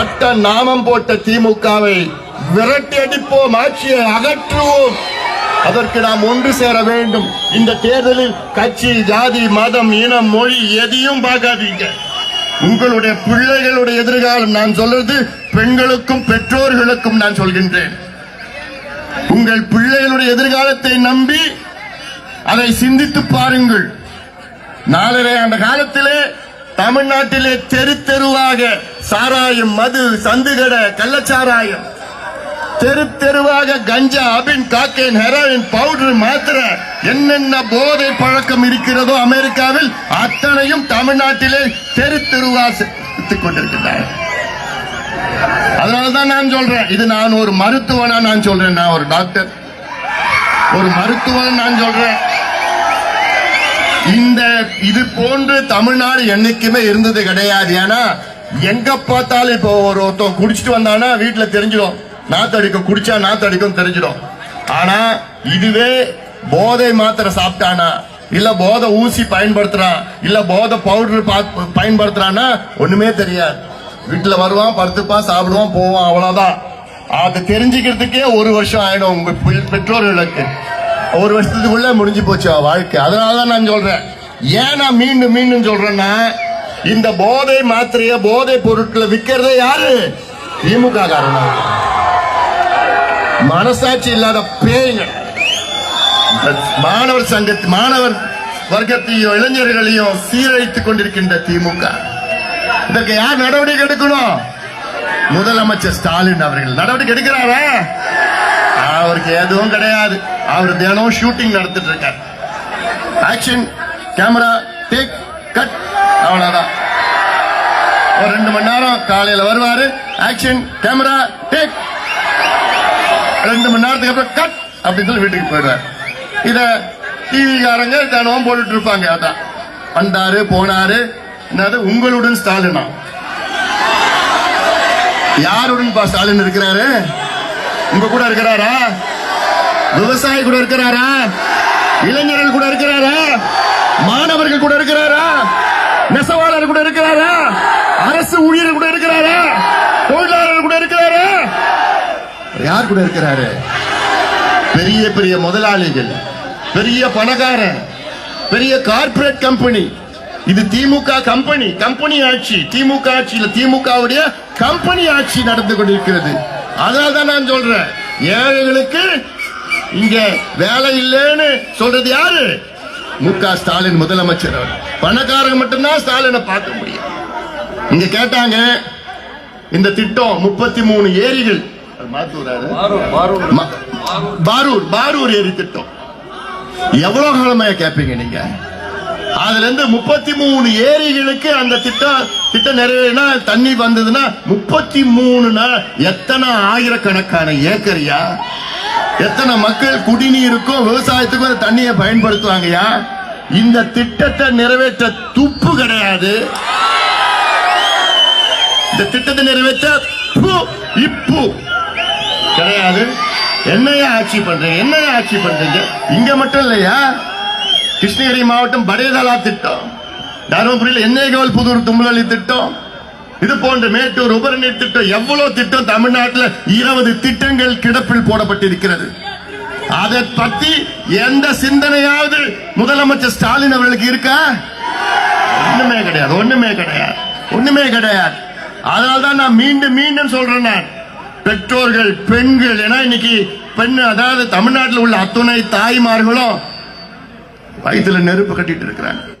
பட்ட நாமம் போட்ட திமுகவை விரட்டி அடிப்போம் ஆட்சியை அகற்றுவோம். அதற்கு நாம் ஒன்று சேர வேண்டும். இந்த தேர்தலில் கட்சி ஜாதி மதம் இனம் மொழி எதையும் பார்க்காதீங்க. உங்களுடைய பிள்ளைகளுடைய எதிர்காலம் நான் சொல்றது பெண்களுக்கும் பெற்றோர்களுக்கும் நான் சொல்கின்றேன். உங்கள் பிள்ளைகளுடைய எதிர்காலத்தை நம்பி அதை சிந்தித்து பாருங்கள். நாலரை ஆண்டு காலத்திலே தமிழ்நாட்டிலே தெரு தெருவாக சாராயம் மது சந்துகடை கள்ளச்சாராயம். தெரு தெருவாக கஞ்சா அபின் காக்கேன் ஹெரோயின் பவுடர் மாத்திரை என்னென்ன போதை பழக்கம் இருக்கிறதோ அமெரிக்காவில் அத்தனையும் தமிழ்நாட்டிலே தெரு தெருவா வித்துக் அதனாலதான் நான் சொல்றேன் இது நான் ஒரு மருத்துவனா நான் சொல்றேன் நான் ஒரு டாக்டர். ஒரு மருத்துவன் நான் சொல்றேன். இந்த இது போன்று தமிழ்நாடு என்னைக்குமே இருந்தது கிடையாது. ஏன்னா எங்க பார்த்தாலும் இப்போ ஒரு ஒருத்தன் குடிச்சிட்டு வந்தானா வீட்டுல தெரிஞ்சிடும். நாத்தடிக்கும் குடிச்சா நாத்தடிக்கும் தெரிஞ்சிடும். ஆனா இதுவே போதை மாத்திரை சாப்பிட்டானா இல்ல போதை ஊசி பயன்படுத்துறான் இல்ல போதை பவுடர் பயன்படுத்துறான்னா ஒண்ணுமே தெரியாது. வீட்டுல வருவான் படுத்துப்பான் சாப்பிடுவான் போவான் அவ்வளவுதான். அதை தெரிஞ்சுக்கிறதுக்கே ஒரு வருஷம் ஆயிடும் உங்க பெற்றோர்களுக்கு ஒரு வருஷத்துக்குள்ள முடிஞ்சு போச்சு வாழ்க்கை. அதனாலதான் நான் சொல்றேன். ஏன் நான் மீண்டும் மீண்டும் சொல்றேன்னா இந்த போதை மாத்திரைய போதை பொருட்களை விற்கிறதே யாரு? திமுக காரணம் மனசாட்சி இல்லாத பேய்ங்க. மாணவர் சங்க மாணவர் வர்க்கத்தையும் இளைஞர்களையும் சீரழித்துக் கொண்டிருக்கின்ற திமுக. இதற்கு யார் நடவடிக்கை எடுக்கணும்? முதலமைச்சர் ஸ்டாலின் அவர்கள். நடவடிக்கை எடுக்கிறாரா? அவருக்கு எதுவும் கிடையாது. அவர் தினம் ஷூட்டிங் நடத்திட்டு இருக்கார். ஆக்ஷன் கேமரா டேக் அவ்வளவுதான். ஒரு ரெண்டு மணி நேரம் காலையில வருவாரு. ஆக்ஷன் கேமரா டேக் ரெண்டு மணி நேரத்துக்கு அப்புறம் கட் அப்படின்னு சொல்லி வீட்டுக்கு போயிடுவார். இத டிவிக்காரங்க தினமும் போட்டுட்டு இருப்பாங்க அதான். வந்தாரு போனாரு. என்னது? உங்களுடன் ஸ்டாலினா. யாருடன் பா ஸ்டாலின் இருக்கிறாரு? உங்க கூட இருக்கிறாரா? விவசாயி கூட இருக்கிறாரா? இளைஞர்கள் கூட இருக்கிறாரா? மாணவர்கள் கூட இருக்கிறாரா? நெசவாளர் கூட இருக்கிறாரா? அரசு ஊழியர் கூட இருக்கிறாரா? தொழிலாளர் கூட இருக்கிறாரா? யார் கூட இருக்கிறாரு? பெரிய பெரிய முதலாளிகள் பெரிய பணக்காரன் பெரிய கார்ப்பரேட் கம்பெனி இது திமுக கம்பெனி கம்பெனி ஆட்சி. திமுக ஆட்சியில் திமுகவுடைய கம்பெனி ஆட்சி நடந்து கொண்டிருக்கிறது. அதனால தான் நான் சொல்றேன். ஏழைகளுக்கு இங்க வேலை இல்லைன்னு சொல்றது யாரு? மு க ஸ்டாலின் முதலமைச்சர் அவர். பணக்காரங்க மட்டும்தான் ஸ்டாலினை பார்க்க முடியும். இங்க கேட்டாங்க இந்த திட்டம் முப்பத்தி மூணு ஏரிகள். பாரூர் பாரூர். ஏரி திட்டம். எவ்வளவு காலமா கேட்பீங்க நீங்க? அதுல இருந்து முப்பத்தி மூணு ஏரிகளுக்கு அந்த திட்டம் திட்டம் நிறைவேறினா தண்ணி வந்ததுன்னா முப்பத்தி மூணுனா எத்தனை ஆயிரக்கணக்கான ஏக்கரியா? எத்தனை மக்கள் குடிநீருக்கும் விவசாயத்துக்கும் அந்த தண்ணியை பயன்படுத்துவாங்கயா இந்த திட்டத்தை நிறைவேற்ற துப்பு கிடையாது. இந்த திட்டத்தை நிறைவேற்ற இப்பு கிடையாது. என்னையா ஆட்சி பண்றீங்க? என்னையா ஆட்சி பண்றீங்க? இங்க மட்டும் இல்லையா? கிருஷ்ணகிரி மாவட்டம் படையதலா திட்டம். தருமபுரியில் எண்ணெய்கோல் புதூர் தும்பலி திட்டம். இது போன்ற மேட்டூர் உபரிநீர் திட்டம் எவ்வளவு திட்டம் தமிழ்நாட்டில் இருபது திட்டங்கள் கிடப்பில் போடப்பட்டிருக்கிறது. அதை பத்தி எந்த சிந்தனையாவது முதலமைச்சர் ஸ்டாலின் அவர்களுக்கு இருக்கா? ஒண்ணுமே கிடையாது ஒண்ணுமே கிடையாது ஒண்ணுமே கிடையாது. அதனால்தான் நான் மீண்டும் மீண்டும் சொல்றேன் நான். பெற்றோர்கள் பெண்கள் ஏன்னா இன்னைக்கு பெண் அதாவது தமிழ்நாட்டில் உள்ள அத்துணை தாய்மார்களும் வயிற்றுல நெருப்பு கட்டிட்டு இருக்கிறாங்க.